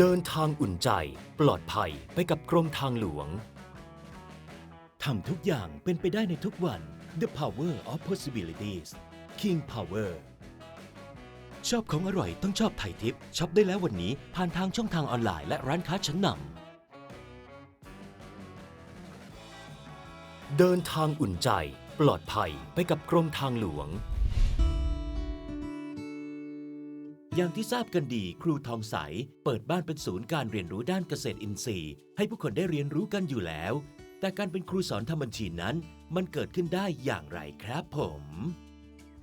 เดินทางอุ่นใจ ปลอดภัยไปกับกรมทางหลวง ทำทุกอย่างเป็นไปได้ในทุกวัน The Power of Possibilities King Power ชอบของอร่อยต้องชอบไทยทิปช็อปได้แล้ววันนี้ผ่านทางช่องทางออนไลน์และร้านค้าชั้นนำเดินทางอุ่นใจ ปลอดภัยไปกับกรมทางหลวง อย่างที่ทราบกันดีครูทองใส เปิดบ้านเป็นศูนย์การเรียนรู้ด้านเกษตรอินทรีย์ ให้ผู้คนได้เรียนรู้กันอยู่แล้ว แต่การเป็นครูสอนทำบัญชีนั้น มันเกิดขึ้นได้อย่างไรครับผม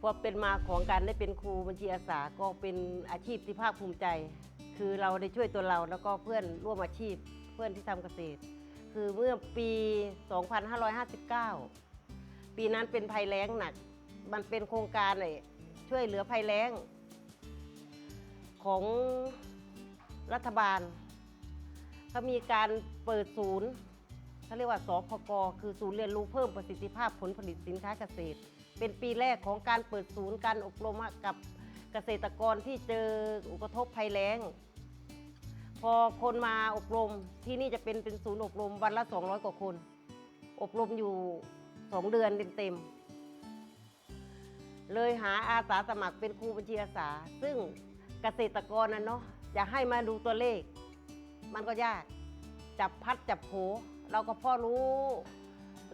ความเป็นมาของการได้เป็นครูบัญชีอาสาก็เป็นอาชีพที่ภาคภูมิใจ คือเราได้ช่วยตัวเราแล้วก็เพื่อนร่วมอาชีพเพื่อนที่ทำเกษตร คือเมื่อปี 2559 ปีนั้นเป็นภัยแล้งหนัก มันเป็นโครงการเลยช่วยเหลือภัยแล้ง ของรัฐบาลเขามีการเปิดศูนย์เขาเรียกว่าสพกคือศูนย์เรียนรู้เพิ่มประสิทธิภาพผลผลิตสินค้าเกษตร เป็นปีแรกของการเปิดศูนย์การอบรมกับเกษตรกรที่เจออุกทบภัยแล้ง พอคนมาอบรมที่นี่จะเป็นเป็นศูนย์อบรมวันละ 200 กว่าคน อบรมอยู่ 2 เดือนเต็มๆเลยหาอาสาสมัครเป็นครูบัญชีอาสา ซึ่ง เกษตรกรนะเนาะจะให้มาดูตัวเลข มันก็ยาก จับพัดจับโผเราก็พอรู้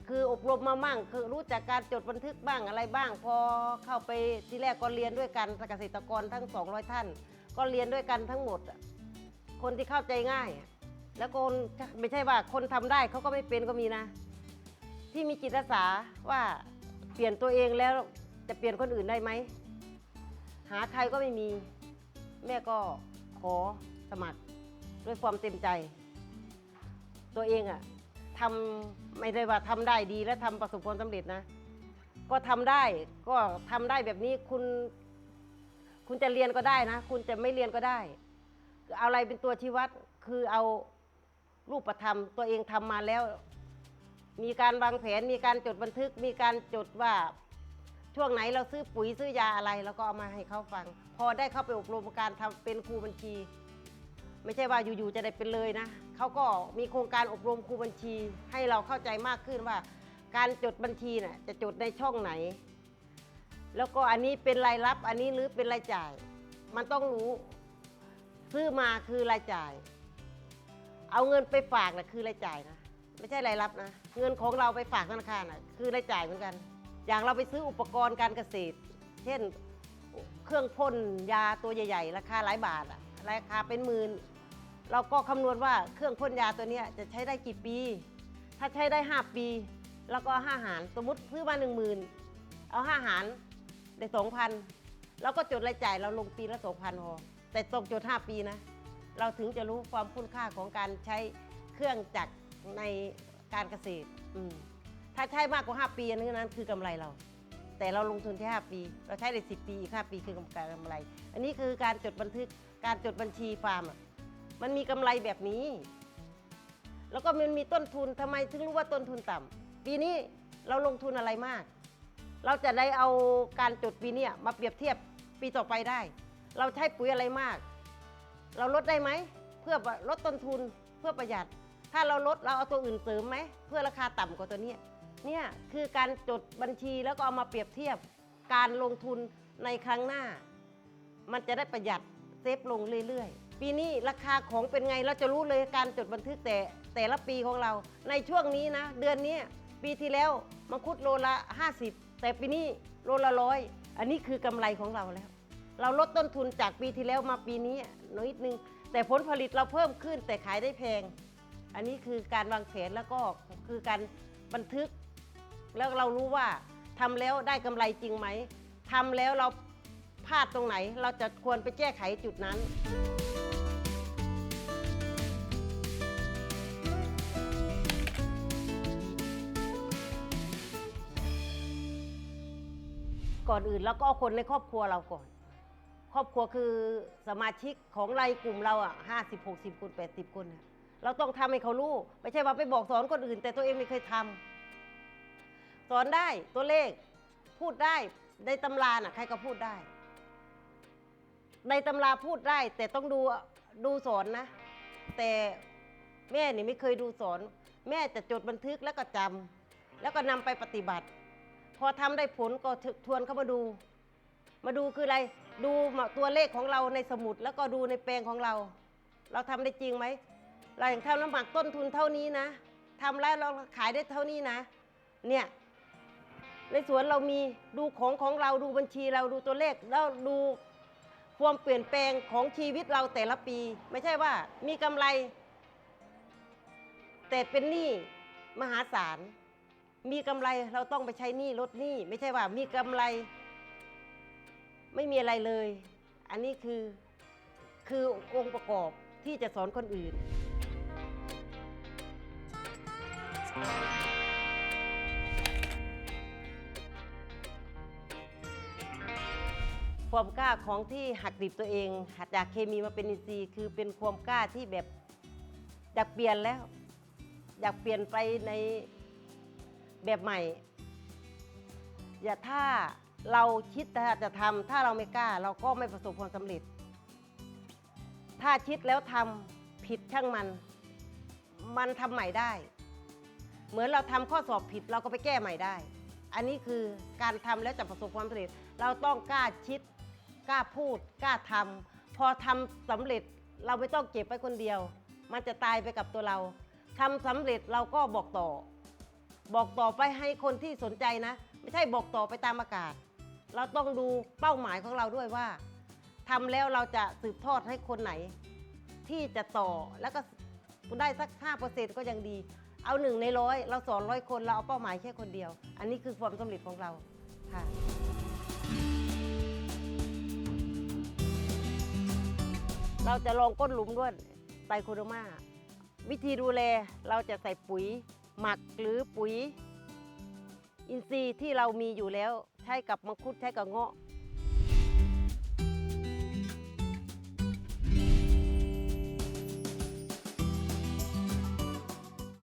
คืออบรมมามั่ง คือรู้จากการจดบันทึกบ้างอะไรบ้าง พอเข้าไปที่แรกก็เรียนด้วยกันเกษตรกรทั้ง 200 ท่าน ก็เรียนด้วยกันทั้งหมด คนที่เข้าใจง่าย แล้วคนไม่ใช่ว่าคนทำได้เขาก็ไม่เป็นก็มีนะ ที่มีจิตอาสาว่าเปลี่ยนตัวเองแล้วจะเปลี่ยนคนอื่นได้ไหมหาใครก็ไม่มี แม่ก็ขอสมัครด้วยความเต็มใจ ตัวเองอะทำไม่ได้ว่าทำได้ดีและทำประสบความสำเร็จนะ ก็ทำได้ก็ทำได้แบบนี้คุณ คุณจะเรียนก็ได้นะ คุณจะไม่เรียนก็ได้ เอาอะไรเป็นตัวชี้วัดคือเอารูปธรรมตัวเองทำมาแล้ว มีการวางแผนมีการจดบันทึกมีการจดว่า ช่วงไหนเราซื้อปุ๋ยซื้อยาอะไรเราก็เอามาให้เขาฟัง พอได้เข้าไปอบรมการทำเป็นครูบัญชี ไม่ใช่ว่าอยู่ๆจะได้เป็นเลยนะเขาก็มีโครงการอบรมครูบัญชี ให้เราเข้าใจมากขึ้นว่า การจดบัญชีน่ะจะจดในช่องไหน แล้วก็อันนี้เป็นรายรับอันนี้หรือเป็นรายจ่าย มันต้องรู้ซื้อมาคือรายจ่าย เอาเงินไปฝากนะคือรายจ่ายนะ ไม่ใช่รายรับนะ เงินของเราไปฝากธนาคารนะคือรายจ่ายเหมือนกัน อย่างเราไปซื้ออุปกรณ์การเกษตร เช่นเครื่องพ่นยาตัวใหญ่ ๆ ราคาหลายบาทอะราคาเป็นหมื่นเราก็คำนวณว่าเครื่องพ่นยาตัวนี้จะใช้ได้กี่ปี ถ้าใช้ได้ 5 ปี แล้วก็ห้าหารสมมติซื้อมา 1 0,000 เอาห้าหารได้2,000แล้วก็จดรายจ่ายเราลงปีละ2,000พอแต่ต้องจด 5 ปีนะ เราถึงจะรู้ความคุณค่าของการใช้เครื่องจักรในการเกษตรอืม ถ้าใช้มากกว่า 5 ปีอันนี้นั้นคือกำไรเรา แต่เราลงทุนแค่ 5 ปี เราใช้ได้10 ปีอีก 5 ปีคือกำไร อันนี้คือการจดบันทึกการจดบัญชีฟาร์มมันมีกำไรแบบนี้ แล้วก็มันมีต้นทุนทำไมถึงรู้ว่าต้นทุนต่ำปีนี้เราลงทุนอะไรมาก เราจะได้เอาการจดปีเนี้ยมาเปรียบเทียบปีต่อไปได้ เราใช้ปุ๋ยอะไรมาก เราลดได้ไหมเพื่อลดต้นทุนเพื่อประหยัด ถ้าเราลดเราเอาตัวอื่นเสริมไหมเพื่อราคาต่ำกว่าตัวนี้ เนี่ยคือการจดบัญชีแล้วก็เอามาเปรียบเทียบการลงทุนในครั้งหน้า มันจะได้ประหยัดเซฟลงเรื่อยๆ ปีนี้ราคาของเป็นไงเราจะรู้เลยการจดบันทึกแต่แต่ละปีของเรา ในช่วงนี้นะ เดือนนี้ปีที่แล้วมังคุดโลละ 50 แต่ปีนี้โลละร้อยอันนี้คือกำไรของเราแล้ว เราลดต้นทุนจากปีที่แล้วมาปีนี้น้อยนิดนึง แต่ผลผลิตเราเพิ่มขึ้นแต่ขายได้แพง อันนี้คือการวางแผนแล้วก็คือการบันทึก แล้วเรารู้ว่าทำแล้วได้กำไรจริงไหมทำแล้วเราพลาดตรงไหน เราจะควรไปแก้ไขจุดนั้นก่อนอื่นแล้วก็เอาคนในครอบครัวเราก่อน ครอบครัวคือสมาชิกของรายกลุ่มเราอะห้าสิบหกสิบคนแปดสิบคน เราต้องทำให้เขารู้ ไม่ใช่ว่าไปบอกสอนคนอื่น แต่ตัวเองไม่เคยทำ สอนได้ตัวเลขพูดได้ในตำราน่ะใครก็พูดได้ ในตำราพูดได้ แต่ต้องดูดูสอนนะ แต่แม่นี่ไม่เคยดูสอน แม่จะจดบันทึกแล้วก็จำแล้วก็นำไปปฏิบัติ พอทำได้ผลก็ทวนเข้ามาดู มาดูคืออะไร ดูตัวเลขของเราในสมุด แล้วก็ดูในแปลงของเรา เราทำได้จริงไหมเราอย่างทำน้ำหมักต้นทุนเท่านี้นะทำแล้วเราขายได้เท่านี้นะ เนี่ย ในสวนเรามีดูของของเราดูบัญชีเราดูตัวเลขแล้วดูความเปลี่ยนแปลงของชีวิตเราแต่ละปี ไม่ใช่ว่ามีกำไร แต่เป็นหนี้มหาศาลมีกำไรเราต้องไปใช้หนี้ลดหนี้ไม่ใช่ว่ามีกำไร ไม่มีอะไรเลย อันนี้คือคือองค์ประกอบที่จะสอนคนอื่น ความกล้าของที่หักดิบตัวเอง หัดจากเคมีมาเป็นอินทรีย์คือเป็นความกล้าที่แบบอยากเปลี่ยนแล้ว อยากเปลี่ยนไปในแบบใหม่ อย่าถ้าเราคิดแต่จะทำถ้าเราไม่กล้า เราก็ไม่ประสบความสำเร็จ ถ้าคิดแล้วทำผิดช่างมัน มันทำใหม่ได้ เหมือนเราทำข้อสอบผิดเราก็ไปแก้ใหม่ได้ อันนี้คือการทำแล้วจะประสบความสำเร็จ เราต้องกล้าคิด กล้าพูดกล้าทำพอทำสำเร็จเราไม่ต้องเก็บไว้คนเดียว มันจะตายไปกับตัวเราทำสำเร็จเราก็บอกต่อ บอกต่อไปให้คนที่สนใจนะ ไม่ใช่บอกต่อไปตามอากาศ เราต้องดูเป้าหมายของเราด้วยว่าทำแล้วเราจะสืบทอดให้คนไหน ที่จะต่อแล้วก็ได้สัก 5%ก็ยังดี เอาหนึ่งในร้อยเราสอนร้อยคนเราเอาเป้าหมายแค่คนเดียว อันนี้คือความสำเร็จของเราค่ะ เราจะลองก้นหลุมด้วยไตรโคโดมาวิธีดูแลเราจะใส่ปุ๋ย หมักหรือปุ๋ย อินทรีย์ที่เรามีอยู่แล้ว ใช้กับมังคุดใช้กับเงาะ